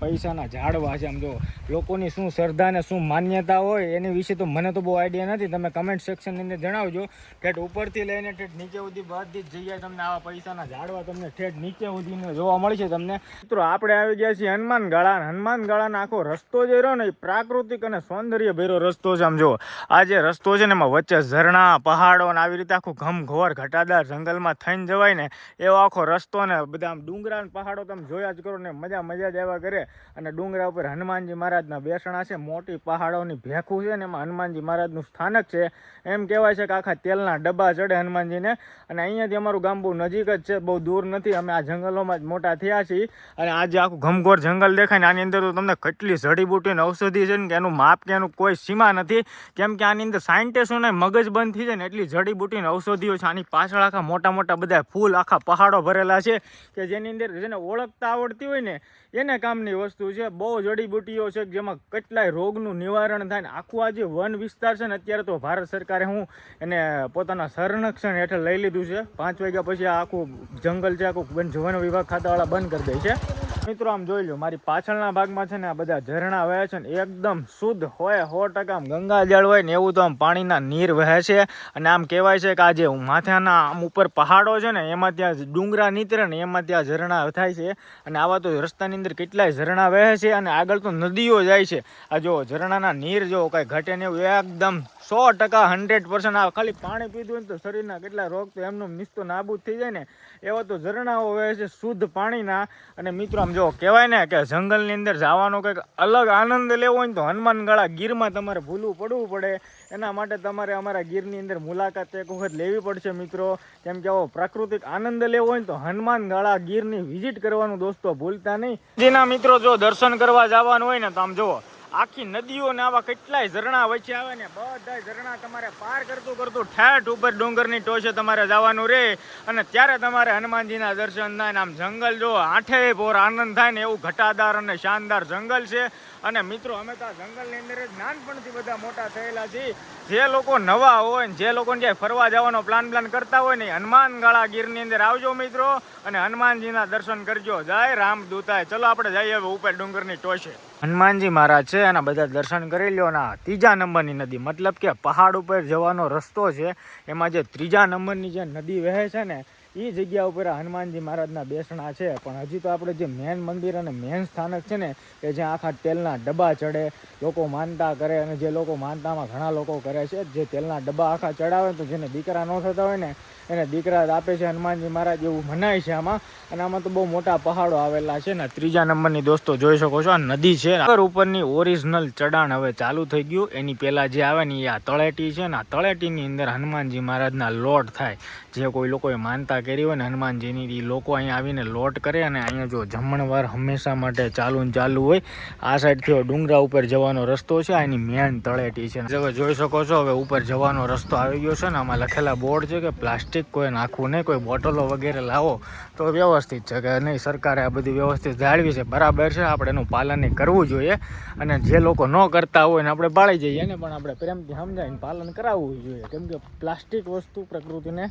પૈસાના ઝાડવા છે આમ જો. લોકોની શું શ્રદ્ધા ને શું માન્યતા હોય એની વિશે તો મને તો બહુ આઈડિયા નથી. તમે કમેન્ટ સેક્શનની અંદર જણાવજો. ઠેઠ ઉપરથી લઈને ઠેઠ નીચે સુધી બધી જ જગ્યાએ તમને આવા પૈસાના ઝાડવા તમને ઠેઠ નીચે સુધીને જોવા મળશે તમને. મિત્રો, આપણે આવી ગયા છીએ હનુમાન ગાળા હનુમાન ગાળાનો આખો રસ્તો જે રહ્યો ને એ પ્રાકૃતિક અને સૌંદર્ય ભેરો રસ્તો છે આમ જો. આ જે રસ્તો છે ને એમાં વચ્ચે ઝરણા, પહાડો અને આવી રીતે આખું ઘમઘોર ઘટાદાર જંગલમાં થઈને જવાય ને એવો આખો રસ્તો ને બધા આમ ડુંગરા પહાડો તમે જોયા જ કરો ને મજા મજા જ આવ્યા કરે અને ડુંગરા ઉપર હનુમાનજી મહારાજના બેસણા છે, મોટી પહાડોની ભેખું છે ને એમાં હનુમાનજી મહારાજનું સ્થાનક છે. એમ કહેવાય છે કે આખા તેલના ડબ્બા ચડે હનુમાનજીને અને અહીંયાથી અમારું ગામ બહુ નજીક જ છે, બહુ દૂર નથી. અમે આ જંગલોમાં જ મોટા થયા છીએ અને આજે આખું ઘમઘોર જંગલ દેખાય ને આની અંદર તો તમને કેટલી જડીબુટીની ઔષધિ છે ને કે એનું માપ કે એનું કોઈ સીમા નથી. કેમ કે આની અંદર સાયન્ટિસ્ટોને મગજ બંધ થઈ જાય ને એટલી જડીબુટીની ઔષધિઓ છે. આની પાછળ આખા મોટા મોટા બધા ફૂલ આખા પહાડો ભરેલા છે કે જેની અંદર જેને ઓળખતા આવડતી હોય ને એને કામની વસ્તુ છે. બહુ જડીબુટીઓ છે જેમાં કેટલાય રોગનું નિવારણ થાય ને આખું આ જે વન વિસ્તાર છે ને અત્યારે તો ભારત સરકારે હું એને પોતાના સંરક્ષણ હેઠળ લઈ લીધું છે. પાંચ વાગ્યા પછી આખું જંગલ છે, આખું વન વિભાગ ખાતાવાળા બંધ કરી દે છે. મિત્રો, આમ જોઈ લો, મારી પાછળના ભાગમાં છે ને આ બધા ઝરણા વહે છે ને, એકદમ શુદ્ધ હોય, સો ટકા આમ ગંગા જળ હોય ને એવું તો આમ પાણીના નીર વહે છે. અને આમ કહેવાય છે કે આ જે માથાના આમ ઉપર પહાડો છે ને, એમાં ત્યાં ડુંગરા નીતરે ને એમાં ત્યાં ઝરણા થાય છે. અને આવા તો રસ્તાની અંદર કેટલાય ઝરણા વહે છે અને આગળ તો નદીઓ જાય છે. આ જો ઝરણાના નીર જો કાંઈ ઘટે ને એવું, એકદમ સો ટકા હંડ્રેડ પર્સન્ટ આ ખાલી પાણી પીધું હોય ને તો શરીરના કેટલા રોગ તો એમનું નિસ્તો નાબૂદ થઈ જાય ને. એવા તો ઝરણાઓ વહે છે શુદ્ધ પાણીના. અને મિત્રો, આમ જો કહેવાય ને કે જંગલની અંદર જવાનો કંઈક અલગ આનંદ લેવો હોય ને તો હનુમાનગાળા ગીરમાં તમારે ભૂલવું પડવું પડે. એના માટે તમારે અમારા ગીરની અંદર મુલાકાત એક વખત લેવી પડશે મિત્રો. કેમ કે આવો પ્રાકૃતિક આનંદ લેવો હોય ને તો હનુમાનગળા ગીરની વિઝિટ કરવાનું દોસ્તો ભૂલતા નહીં. જેના મિત્રો, જો દર્શન કરવા જવાનું હોય ને તો આમ જુઓ. આખી નદીઓ ને આવા કેટલાય ઝરણા વચ્ચે આવે ને બધા ઝરણા તમારે પાર કરતું કરતું ઠેઠ ઉપર ડુંગરની ટોચે તમારે જવાનું રહે અને ત્યારે તમારે હનુમાનજીના દર્શન થાય ને આમ જંગલ જો આઠે પોર આનંદ થાય ને એવું ઘટાદાર અને શાનદાર જંગલ છે. અને મિત્રો, અમે તો જંગલની અંદર જ નાનપણથી બધા મોટા થયેલા છીએ. જે લોકો નવા હોય ને જે લોકોને જે ફરવા જવાનો પ્લાન પ્લાન કરતા હોય ને હનુમાન ગાળા ગીરની અંદર આવજો મિત્રો. અને હનુમાનજીના દર્શન કરજો. જય રામ દૂતાય. ચલો, આપણે જઈએ હવે ઉપર ડુંગરની ટોચે. હનુમાનજી મહારાજ છે એના બધા દર્શન કરી લ્યો ના ત્રીજા નંબરની નદી, મતલબ કે પહાડ ઉપર જવાનો રસ્તો છે, એમાં જે ત્રીજા નંબરની જે નદી વહે છે ને એ જગ્યા ઉપર હનુમાનજી મહારાજના બેસણા છે. પણ હજી તો આપણે જે મેન મંદિર અને મેન સ્થાનક છે ને કે જ્યાં આખા તેલના ડબ્બા ચડે, લોકો માનતા કરે અને જે લોકો માનતામાં ઘણા લોકો કરે છે, જે તેલના ડબ્બા આખા ચડાવે તો જેને દીકરા ન થતા હોય ને, એને દીકરા આપે છે હનુમાનજી મહારાજ એવું મનાય છે આમાં. અને આમાં તો બહુ મોટા પહાડો આવેલા છે ને, ત્રીજા નંબરની દોસ્તો જોઈ શકો છો, આ નદી છે. આગળ ઉપરની ઓરિજિનલ ચડાણ હવે ચાલુ થઈ ગયું. એની પહેલાં જે આવે ને, એ આ તળેટી છે ને, આ તળેટીની અંદર હનુમાનજી મહારાજના લોટ થાય. જે કોઈ લોકોએ માનતા કરી હોય ને હનુમાનજીની એ લોકો અહીંયા આવીને લોટ કરે અને અહીંયા જો જમણવાર હંમેશા માટે ચાલુ ને ચાલુ હોય. આ સાઈડથી ડુંગરા ઉપર જવાનો રસ્તો છે એની મેન તળેટી છે. હવે જોઈ શકો છો, હવે ઉપર જવાનો રસ્તો આવી ગયો છે ને આમાં લખેલા બોર્ડ છે કે પ્લાસ્ટિક કોઈ નાખવું નહીં, કોઈ બોટલો વગેરે લાવો તો વ્યવસ્થિત છે કે નહીં. સરકારે આ બધી વ્યવસ્થિત જાળવી છે. બરાબર છે, આપણે એનું પાલન કરવું જોઈએ અને જે લોકો ન કરતા હોય ને આપણે પાળી જઈએ ને, પણ આપણે પ્રેમથી સમજાવીને પાલન કરાવવું જોઈએ. કેમ કે પ્લાસ્ટિક વસ્તુ પ્રકૃતિને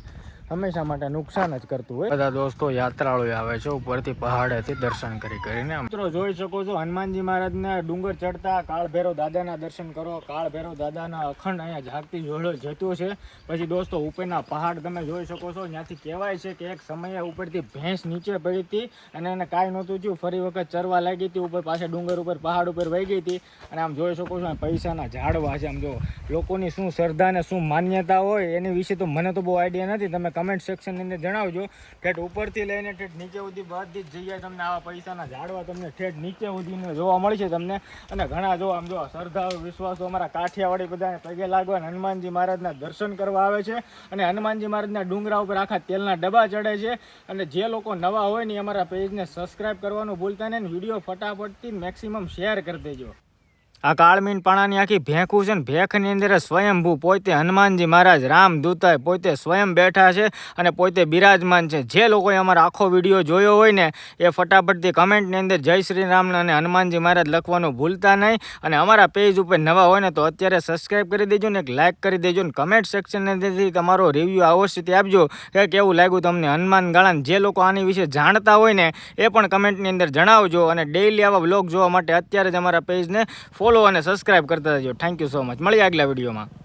હંમેશા માટે નુકસાન જ કરતું હોય. બધા દોસ્તો યાત્રાળુ આવે છે ઉપરથી પહાડેથી દર્શન કરી કરીને મિત્રો જોઈ શકો છો, હનુમાનજી મહારાજના ડુંગર ચડતા કાળ ભૈરવ દાદાના દર્શન કરો. કાળ ભૈરવ દાદાના અખંડ અહીંયા જાગતી જોડો જતું છે. પછી દોસ્તો ઉપરના પહાડ તમે જોઈ શકો છો, ત્યાંથી કહેવાય છે કે એક સમયે ઉપરથી ભેંસ નીચે પડી હતી અને એને કાંઈ નહોતું થયું. ફરી વખત ચરવા લાગી હતી, ઉપર પાછા ડુંગર ઉપર પહાડ ઉપર વહી ગઈ હતી. અને આમ જોઈ શકો છો પૈસાના ઝાડવા છે. આમ જો લોકોની શું શ્રદ્ધા ને શું માન્યતા હોય એની વિશે તો મને તો બહુ આઈડિયા નથી. તમે કમેન્ટ સેક્શનની અંદર જણાવજો. ઠેઠ ઉપરથી લઈને ઠેઠ નીચે સુધી બધી જ જગ્યાએ તમને આવા પૈસાના ઝાડવા તમને ઠેઠ નીચે સુધીને જોવા મળશે તમને. અને ઘણા જો આમ જો શ્રદ્ધા વિશ્વાસો અમારા કાઠિયાવાડી બધાને પગે લાગવા હનુમાનજી મહારાજના દર્શન કરવા આવે છે. અને હનુમાનજી મહારાજના ડુંગરા ઉપર આખા તેલના ડબ્બા ચડે છે. અને જે લોકો નવા હોય ને અમારા પેજને સબસ્ક્રાઇબ કરવાનું ભૂલતા નહીં. વીડિયો ફટાફટથી મેક્સિમમ શેર કરી દેજો. આ કાળમીન પાણાની આખી ભેંકું છે ને ભેંખની અંદર સ્વયંભૂ પોતે હનુમાનજી મહારાજ, રામ દૂતાય પોતે સ્વયં બેઠા છે અને પોતે બિરાજમાન છે. જે લોકોએ અમારો આખો વીડિયો જોયો હોય ને, એ ફટાફટથી કમેન્ટની અંદર જય શ્રી રામ અને હનુમાનજી મહારાજ લખવાનું ભૂલતા નહીં. અને અમારા પેજ ઉપર નવા હોય ને, તો અત્યારે સબસ્ક્રાઈબ કરી દેજો ને, એક લાઇક કરી દેજો ને કમેન્ટ સેક્શનની અંદરથી તમારો રિવ્યૂ અવશ્ય આપજો. કે કેવું લાગ્યું તમને હનુમાન ગાળાને? જે લોકો આની વિશે જાણતા હોય ને, એ પણ કમેન્ટની અંદર જણાવજો અને ડેઇલી આવા વ્લોગ જોવા માટે અત્યારે જ અમારા પેજને ફોલો અને સબસ્ક્રાઇબ કરતા રહેજો. થેન્ક યુ સો મચ મળીએ આગલા વિડીયોમાં.